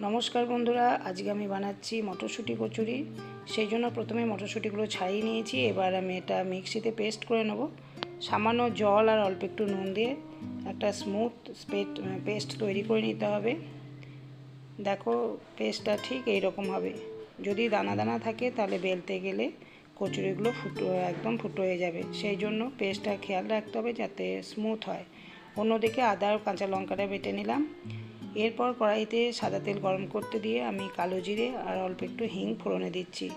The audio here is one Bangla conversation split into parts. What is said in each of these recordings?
নমস্কার বন্ধুরা, আজকে আমি বানাচ্ছি মটরশুঁটি কচুরি। সেই জন্য প্রথমে মটরশুঁটিগুলো ছাড়িয়ে নিয়েছি, এবার আমি এটা মিক্সিতে পেস্ট করে নেব। সামান্য জল আর অল্প একটু নুন দিয়ে একটা স্মুথ স্পেট পেস্ট তৈরি করে নিতে হবে। দেখো, পেস্টটা ঠিক এই রকম হবে। যদি দানা দানা থাকে, তাহলে বেলতে গেলে কচুরিগুলো ফুটো একদম ফুটো হয়ে যাবে। সেই জন্য পেস্টটা খেয়াল রাখতে হবে যাতে স্মুথ হয়। অন্যদিকে আদা আর কাঁচা লঙ্কাটা বেটে নিলাম। এরপর কড়াইতে সাদা তেল গরম করতে দিয়ে আমি কালো জিরে আর অল্প একটু হিং ফোড়নে দিচ্ছি।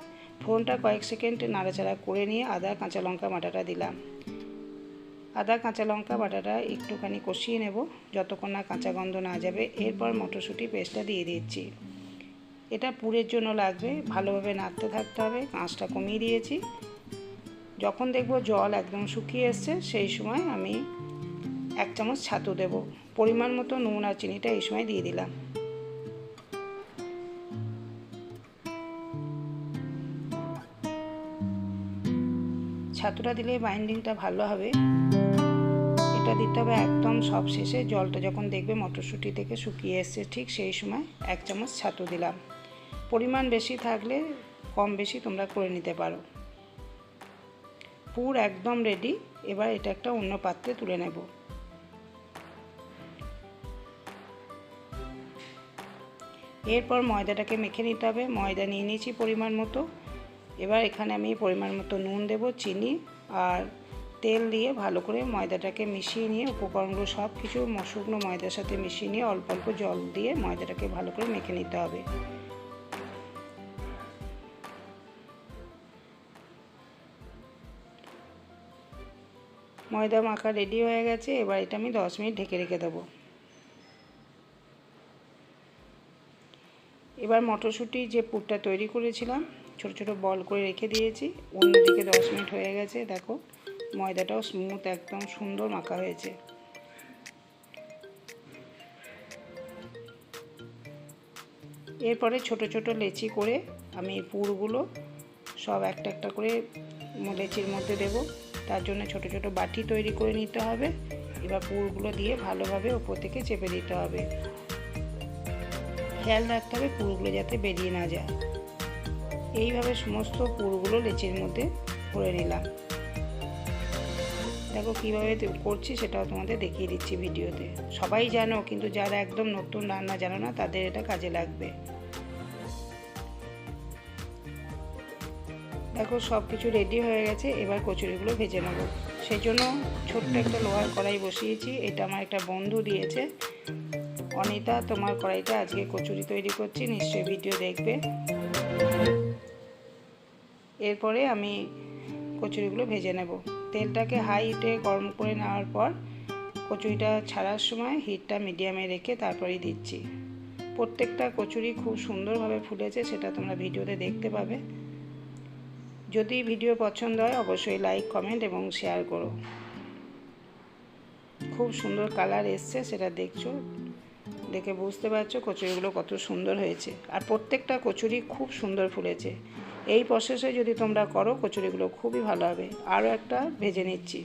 ফোড়নটা কয়েক সেকেন্ড নাড়াচাড়া করে নিয়ে আদা, কাঁচা লঙ্কা বাটাটা দিলাম। আদা, কাঁচা লঙ্কা বাটাটা একটুখানি কষিয়ে নেব, যতক্ষণ না কাঁচা গন্ধ না যাবে। এরপর মটরশুঁটি পেস্টটা দিয়ে দিচ্ছি। এটা পুরের জন্য লাগবে, ভালোভাবে নাড়তে থাকতে হবে কাঁচটা কমিয়ে দিয়েছি। যখন দেখব জল একদম শুকিয়ে এসছে, সেই সময় আমি এক চামচ ছাতু দেব। পরিমাণ মতো নুন আর চিনিটা এই সময় দিয়ে দিলাম। ছাতুটা দিলে বাইন্ডিংটা ভালো হবে। এটা দিতে হবে একদম সব শেষে। জলটা যখন দেখবে মটরশুঁটি থেকে শুকিয়ে এসছে, ঠিক সেই সময় এক চামচ ছাতু দিলাম। পরিমাণ বেশি থাকলে কম বেশি তোমরা করে নিতে পারো। পুর একদম রেডি এবার এটা একটা অন্য পাত্রে তুলে নেব। এরপর ময়দাটাকে মেখে নিতে হবে। ময়দা নিয়ে নিয়েছি পরিমাণ মতো। এবার এখানে আমি পরিমাণ মতো নুন দেব, চিনি আর তেল দিয়ে ভালো করে ময়দাটাকে মিশিয়ে নিয়ে, উপকরণগুলো সব কিছু শুকনো ময়দার সাথে মিশিয়ে নিয়ে অল্প অল্প জল দিয়ে ময়দাটাকে ভালো করে মেখে নিতে হবে। ময়দা মাখা রেডি হয়ে গেছে। এবার এটা আমি দশ মিনিট ঢেকে রেখে দেবো। এবার মটরশুঁটি যে পুরটা তৈরি করেছিলাম, ছোট ছোট বল করে রেখে দিয়েছি। অন্যদিকে দশ মিনিট হয়ে গেছে, দেখো, ময়দাটাও স্মুথ একদম সুন্দর মাখা হয়েছে। এরপরে ছোট ছোট লেচি করে আমি পুরগুলো সব একটা একটা করে লেচির মধ্যে দেব। তার জন্য ছোট ছোট বাটি তৈরি করে নিতে হবে। এবার পুরগুলো দিয়ে ভালোভাবে ওপর থেকে চেপে দিতে হবে। খেয়াল রাখতে হবে পুরগুলো যাতে বেরিয়ে না যায়। এইভাবে সমস্ত পুরগুলো লেচির মধ্যে করে নিলাম। দেখো কীভাবে করছি সেটাও তোমাদের দেখিয়ে দিচ্ছি ভিডিওতে। সবাই জানো, কিন্তু যারা একদম নতুন রান্না জানো না, তাদের এটা কাজে লাগবে। দেখো সব কিছু রেডি হয়ে গেছে, এবার কচুরিগুলো ভেজে নেব। সেই জন্য ছোট্ট একটা লোহার কড়াই বসিয়েছি, এটা আমার একটা বন্ধু দিয়েছে। অনিতা, তোমার কড়াইতে আজকে কচুরি তৈরি করছি, নিশ্চয়ই ভিডিও দেখবে। এরপরে আমি কচুরিগুলো ভেজে নেব। তেলটাকে হাই হিটে গরম করে নেওয়ার পর কচুরিটা ছাড়ার সময় হিটটা মিডিয়ামে রেখে তারপরেই দিচ্ছি। প্রত্যেকটা কচুরি খুব সুন্দরভাবে ফুলেছে সেটা তোমরা ভিডিওতে দেখতে পাবে। যদি ভিডিও পছন্দ হয়, অবশ্যই লাইক কমেন্ট এবং শেয়ার করো। খুব সুন্দর কালার এসছে, সেটা দেখছ। দেখে বুঝতে পারছ কচুরিগুলো কত সুন্দর হয়েছে। আর প্রত্যেকটা কচুরি খুব সুন্দর ফুলেছে। এই প্রসেসে যদি তোমরা করো, কচুরিগুলো খুবই ভালো হবে। আরও একটা ভেজে নিচ্ছি।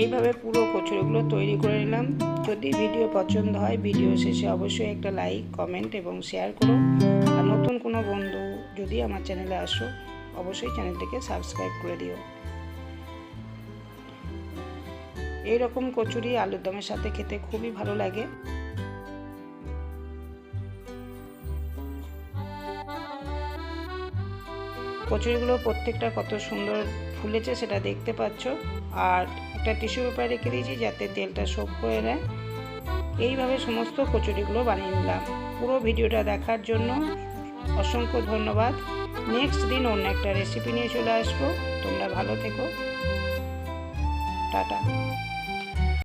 এইভাবে পুরো কচুরিগুলো তৈরি করে নিলাম। যদি ভিডিও পছন্দ হয়, ভিডিও শেষে অবশ্যই একটা লাইক, কমেন্ট এবং শেয়ার করো। আর নতুন কোনো বন্ধু যদি আমার চ্যানেলে আসো, অবশ্যই চ্যানেলটিকে সাবস্ক্রাইব করে দিও। এই রকম কচুরি আলুর দমের সাথে খেতে খুবই ভালো লাগে। কচুরিগুলো প্রত্যেকটা কত সুন্দর ফুলেছে, সেটা দেখতে পাচ্ছ। আর একটা টিস্যু পেপার রেখে দিয়েছি যাতে তেলটা শোক করে নেয় এইভাবে সমস্ত কচুরিগুলো বানিয়ে নিলাম। পুরো ভিডিওটা দেখার জন্য অসংখ্য ধন্যবাদ। নেক্সট দিন অন্য একটা রেসিপি নিয়ে চলে আসব। তোমরা ভালো থেকো। টাটা।